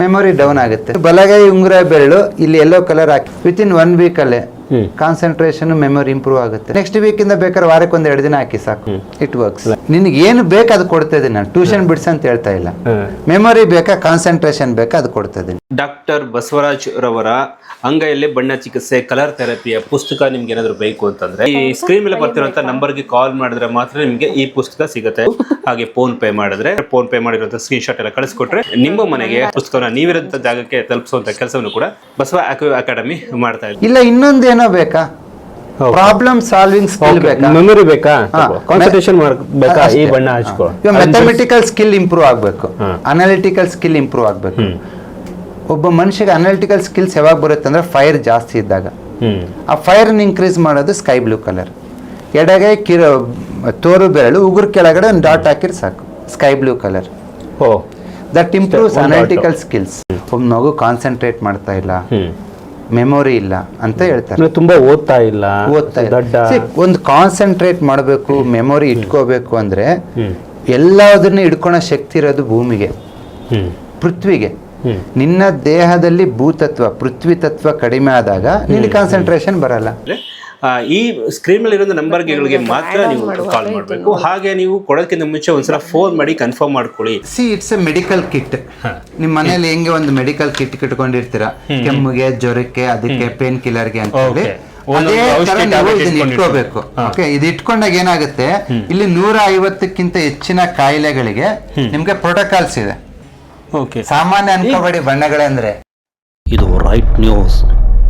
Memory down ಆಗುತ್ತೆ ಬಲಗೈ ಉಂಗುರ ಬೆರಳು, ಇಲ್ಲಿ ಎಲ್ಲೋ ಕಲರ್ ಹಾಕಿ ವಿತ್ ಇನ್ ಒನ್ ವೀಕ್ ಅಲ್ಲೇ. ಕಾನ್ಸಂಟ್ರೇಷನ್ ಮೆಮೊರಿ ಇಂಪ್ರೂವ್ ಆಗುತ್ತೆ. ನೆಕ್ಸ್ಟ್ ವೀಕ್ ಇಂದ ಬೇಕಾದ್ರೆ ವಾರಕ್ಕೆ ಒಂದ್ ಎರಡು ದಿನ ಹಾಕಿ ಸಾಕು. ಇಟ್ ವರ್ಕ್ಸ್ ನಿನ್ಗೆ ಏನು ಬೇಕು ಅದು ಕೊಡ್ತಾ ಇದ್ದೀನಿ ನಾನು. ಟ್ಯೂಷನ್ ಬಿಡ್ಸ ಅಂತ ಹೇಳ್ತಾ ಇಲ್ಲ. ಮೆಮೊರಿ ಬೇಕಾ ಕಾನ್ಸಂಟ್ರೇಷನ್ ಬೇಕಾ ಅದು ಕೊಡ್ತಾ ಇದ್ದೀನಿ ಡಾಕ್ಟರ್ ಬಸವರಾಜ್ ರವರ ಅಂಗೈಯಲ್ಲಿ ಬಣ್ಣ ಚಿಕಿತ್ಸೆ ಕಲರ್ ಥೆರಪಿಯ ಪುಸ್ತಕ ನಿಮ್ಗೆ ಏನಾದ್ರು ಬೇಕು ಅಂತಂದ್ರೆ ಈ ಸ್ಕ್ರೀನ್ ಮೇಲೆ ಬರ್ತಿರುವಂತ ನಂಬರ್ಗೆ ಕಾಲ್ ಮಾಡಿದ್ರೆ ಮಾತ್ರ ನಿಮ್ಗೆ ಈ ಪುಸ್ತಕ ಸಿಗುತ್ತೆ. ಹಾಗೆ ಫೋನ್ ಪೇ ಮಾಡಿದ್ರೆ ಫೋನ್ ಪೇ ಮಾಡಿರುವಂತ ಸ್ಕ್ರೀನ್ ಶಾಟ್ ಎಲ್ಲ ಕಳಿಸ್ಕೊಟ್ರೆ ನಿಮ್ಮ ಮನೆಗೆ ಪುಸ್ತಕನ ನೀವಿರುವಂತ ಜಾಗಕ್ಕೆ ತಲುಪಿಸುವಂತ ಕೆಲಸವನ್ನು ಕೂಡ ಬಸವ ಅಕಾಡೆಮಿ ಮಾಡ್ತಾ ಇದೆ ಇಲ್ಲ ಇನ್ನೊಂದೇನೋ ಬೇಕಾ? ಪ್ರಾಬ್ಲಮ್ ಸಾಲ್ವಿಂಗ್ ಸ್ಕಿಲ್ ಬೇಕಾ? ಮೆಮೊರಿ ಬೇಕಾ. ಕಾನ್ಸಂಟ್ರೇಷನ್ ಬೇಕಾ? ಈ ಬಣ್ಣ ಹಚ್ಕೋ. ಇವಾಗ ಮ್ಯಾಥಮೆಟಿಕಲ್ ಸ್ಕಿಲ್ ಇಂಪ್ರೂವ್ ಆಗಬೇಕು. ಅನಾಲಿಟಿಕಲ್ ಸ್ಕಿಲ್ ಇಂಪ್ರೂವ್ ಆಗಬೇಕು. ಒಬ್ಬ ಮನುಷ್ಯಗೆ ಅನಾಲಿಟಿಕಲ್ ಸ್ಕಿಲ್ಸ್ ಯಾವಾಗ ಬರುತ್ತೆ ಅಂದ್ರೆ ಫೈರ್ ಜಾಸ್ತಿ ಇದ್ದಾಗ. ಆ ಫೈರ್ನ ಇನ್ಕ್ರೀಸ್ ಮಾಡೋದು ಸ್ಕೈ ಬ್ಲೂ ಕಲರ್ ಎಡಗೈ ಕಿರ ತೋರು ಬೆರಳು ಉಗುರು ಕೆಳಗಡೆ ಒಂದು ಡಾಟ್ ಹಾಕಿದ್ರೆ ಸಾಕು. Sky blue colour O. That improves analytical skills ಒಬ್ಬ ಮಗು ಕಾನ್ಸಂಟ್ರೇಟ್ ಮಾಡ್ತಾ ಇಲ್ಲ. ಮೆಮೊರಿ ಇಲ್ಲ ಅಂತ ಹೇಳ್ತಾರೆ. ತುಂಬಾ ಓದ್ತಾ ಇಲ್ಲ ಓದ್ತಾ ಇಲ್ಲ. ಒಂದು ಕಾನ್ಸಂಟ್ರೇಟ್ ಮಾಡಬೇಕು ಮೆಮೊರಿ ಇಟ್ಕೋಬೇಕು ಅಂದ್ರೆ ಎಲ್ಲದನ್ನ ಇಟ್ಕೊಳೋ ಶಕ್ತಿ ಇರೋದು ಭೂಮಿಗೆ. ಪೃಥ್ವಿಗೆ. ನಿನ್ನ ದೇಹದಲ್ಲಿ ಭೂತತ್ವ ಪೃಥ್ವಿ ತತ್ವ ಕಡಿಮೆ ಆದಾಗ ನಿನ್ನ ಕಾನ್ಸಂಟ್ರೇಷನ್ ಬರಲ್ಲ. ಈ ಸ್ಕ್ರೀನ್ ಮೇಲೆ ಇರೋ ನಂಬರ್ಗಳಿಗೆ ಮಾತ್ರ ನೀವು ಕಾಲ್ ಮಾಡಬೇಕು. ಹಾಗೆ ನೀವು ಕೊಡೋದಕ್ಕಿಂತ ಮುಂಚೆ ಒಂದ್ಸಲ ಫೋನ್ ಮಾಡಿ ಕನ್ಫರ್ಮ್ ಮಾಡ್ಕೊಳ್ಳಿ. See it's a medical kit ನಿಮ್ಮ ಮನೇಲಿ ಹೆಂಗೆ ಒಂದು ಮೆಡಿಕಲ್ ಕಿಟ್ ಇಟ್ಕೊಂಡಿರ್ತೀರಾ? ಕೆಮ್ಮಿಗೆ ಜ್ವರಕ್ಕೆ ಅದಕ್ಕೆ ಪೇನ್ ಕಿಲ್ಲರ್ಗೆ ಅಂತ ಹೇಳಿ. ಅದೇ ತರ ನೀವು ಇದನ್ನ ಇಟ್ಕೋಬೇಕು. ಓಕೆ ಇದು ಇಟ್ಕೊಂಡಾಗ ಏನಾಗುತ್ತೆ? ಇಲ್ಲಿ ನೂರ ಐವತ್ತಕ್ಕಿಂತ ಹೆಚ್ಚಿನ ಕಾಯಿಲೆಗಳಿಗೆ ನಿಮ್ಗೆ ಪ್ರೋಟೋಕಾಲ್ಸ್ ಇದೆ. ಓಕೆ ಸಾಮಾನ್ಯ ಅನ್ಕೋಬೇಡಿ ಬಣ್ಣಗಳಂದ್ರೆ. ಇದು ರೈಟ್ ನ್ಯೂಸ್